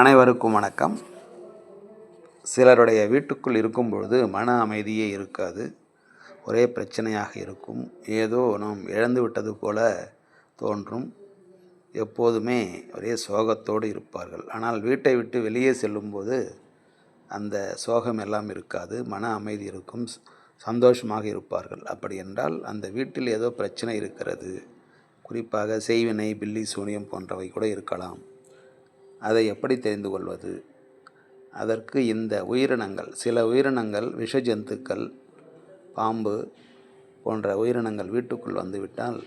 அனைவருக்கும் வணக்கம். சிலருடைய வீட்டுக்குள் இருக்கும் பொழுது மன அமைதியே இருக்காது. ஒரே பிரச்சனையாக இருக்கும். ஏதோ நாம் இழந்து விட்டது போல தோன்றும். எப்போதுமே ஒரே சோகத்தோடு இருப்பார்கள். ஆனால் வீட்டை விட்டு வெளியே செல்லும்போது அந்த சோகம் எல்லாம் இருக்காது. மன அமைதி இருக்கும். சந்தோஷமாக இருப்பார்கள். அப்படி என்றால் அந்த வீட்டில் ஏதோ பிரச்சனை இருக்கிறது. குறிப்பாக செய்வினை பில்லி சூனியம் போன்றவை கூட இருக்கலாம். அதை எப்படி தெரிந்து கொள்வது? அதற்கு இந்த உயிரினங்கள் சில உயிரினங்கள் விஷ ஜந்துக்கள் பாம்பு போன்ற உயிரினங்கள் வீட்டுக்குள் வந்துவிட்டால்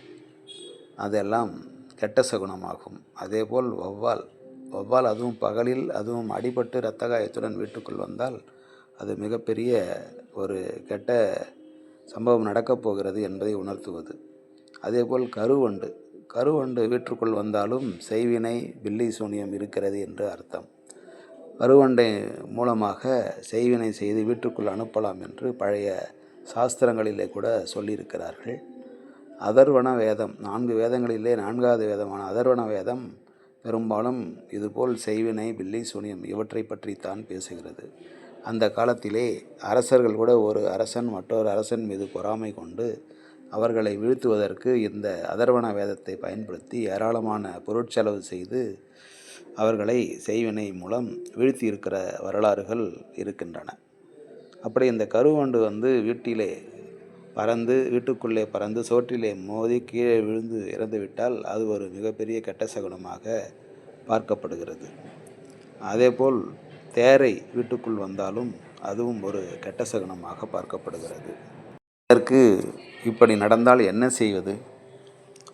அதெல்லாம் கெட்ட சகுனமாகும். அதேபோல் வௌவால் வௌவால் அதுவும் பகலில் அதுவும் அடிபட்டு இரத்த காயத்துடன் வீட்டுக்குள் வந்தால் அது மிகப்பெரிய ஒரு கெட்ட சம்பவம் நடக்கப் போகிறது என்பதை உணர்த்துவது. அதேபோல் கருவண்டு கருவண்டு வீட்டுக்குள் வந்தாலும் செய்வினை பில்லி சூனியம் இருக்கிறது என்று அர்த்தம். கருவண்டை மூலமாக செய்வினை செய்து வீட்டுக்குள் அனுப்பலாம் என்று பழைய சாஸ்திரங்களிலே கூட சொல்லியிருக்கிறார்கள். அதர்வண வேதம் நான்கு வேதங்களிலே நான்காவது வேதமான அதர்வண வேதம் பெரும்பாலும் இதுபோல் செய்வினை பில்லி சூனியம் இவற்றை பற்றித்தான் பேசுகிறது. அந்த காலத்திலே அரசர்கள் கூட ஒரு அரசன் மற்றொரு அரசன் மீது பொறாமை கொண்டு அவர்களை வீழ்த்துவதற்கு இந்த அதர்வண வேதத்தை பயன்படுத்தி ஏராளமான பொருட்செலவு செய்து அவர்களை செய்வினை மூலம் வீழ்த்தி இருக்கிற வரலாறுகள் இருக்கின்றன. அப்படி இந்த கருவண்டு வந்து வீட்டிலே பறந்து வீட்டுக்குள்ளே பறந்து சோற்றிலே மோதி கீழே விழுந்து இறந்துவிட்டால் அது ஒரு மிகப்பெரிய கெட்ட சகுனமாக பார்க்கப்படுகிறது. அதேபோல் தேரை வீட்டுக்குள் வந்தாலும் அதுவும் ஒரு கெட்ட சகுனமாக பார்க்கப்படுகிறது. இதற்கு இப்படி நடந்தால் என்ன செய்வது?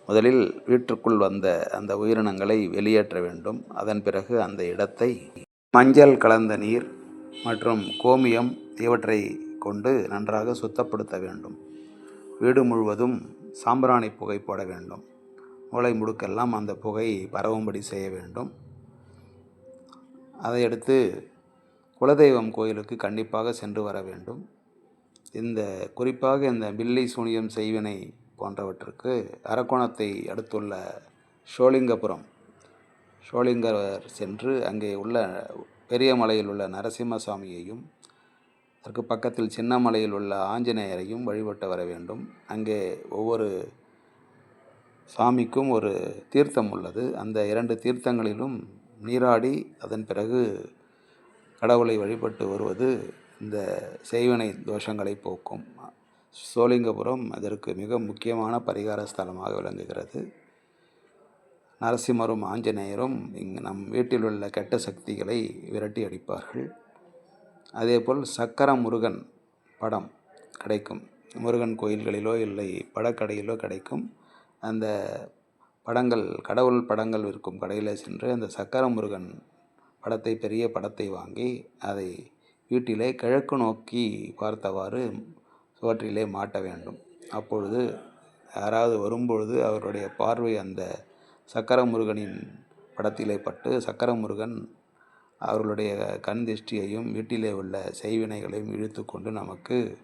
முதலில் வீட்டுக்குள் வந்த அந்த உயிரினங்களை வெளியேற்ற வேண்டும். அதன் பிறகு அந்த இடத்தை மஞ்சள் கலந்த நீர் மற்றும் கோமியம் இவற்றை கொண்டு நன்றாக சுத்தப்படுத்த வேண்டும். வீடு முழுவதும் சாம்பிராணி புகை போட வேண்டும். மூளை முடுக்கெல்லாம் அந்த புகை பரவும்படி செய்ய வேண்டும். அதையடுத்து குலதெய்வம் கோயிலுக்கு கண்டிப்பாக சென்று வர வேண்டும். இந்த குறிப்பாக இந்த பில்லி சூனியம் செய்வினை போன்றவற்றுக்கு அரக்கோணத்தை அடுத்துள்ள ஷோலிங்கபுரம். ஷோலிங்கர் சென்று அங்கே உள்ள பெரிய மலையில் உள்ள நரசிம்மசாமியையும் அதற்கு பக்கத்தில் சின்னமலையில் உள்ள ஆஞ்சநேயரையும் வழிபட்டு வர வேண்டும். அங்கே ஒவ்வொரு சாமிக்கும் ஒரு தீர்த்தம் உள்ளது. அந்த இரண்டு தீர்த்தங்களிலும் நீராடி அதன் பிறகு கடவுளை வழிபட்டு வருவது இந்த செய்வினை தோஷங்களை போக்கும். சோலிங்கபுரம் அதற்கு மிக முக்கியமான பரிகார ஸ்தலமாக விளங்குகிறது. நரசிம்மரும் ஆஞ்சநேயரும் இங்கு நம் வீட்டில் உள்ள கெட்ட சக்திகளை விரட்டி அடிப்பார்கள். அதேபோல் சக்கர முருகன் படம் கிடைக்கும். முருகன் கோயில்களிலோ இல்லை படக்கடையிலோ கிடைக்கும். அந்த படங்கள் கடவுள் படங்கள் விற்கும் கடையில் சென்று அந்த சக்கர முருகன் படத்தை பெரிய படத்தை வாங்கி அதை வீட்டிலே கிழக்கு நோக்கி பார்த்தவாறு சுவற்றிலே மாட்ட வேண்டும். அப்பொழுது யாராவது வரும்பொழுது அவருடைய பார்வை அந்த சக்கர முருகனின் படத்திலே பட்டு சக்கர முருகன் அவர்களுடைய கண் திருஷ்டியையும் வீட்டிலே உள்ள செய்வினைகளையும் இழுத்து கொண்டு நமக்கு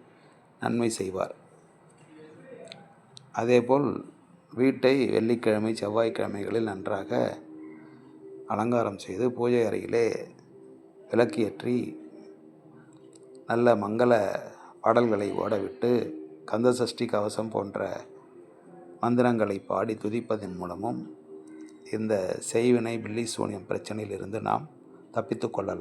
நன்மை செய்வார். அதேபோல் வீட்டை வெள்ளிக்கிழமை செவ்வாய்க்கிழமைகளில் நன்றாக அலங்காரம் செய்து பூஜை அறையிலே விளக்கியற்றி நல்ல மங்கள பாடல்களை ஓடவிட்டு கந்த சஷ்டி கவசம் போன்ற மந்திரங்களை பாடி துதிப்பதன் மூலமும் இந்த செய்வினை பில்லி சூனியம் பிரச்சனையிலிருந்து நாம் தப்பித்து கொள்ளலாம்.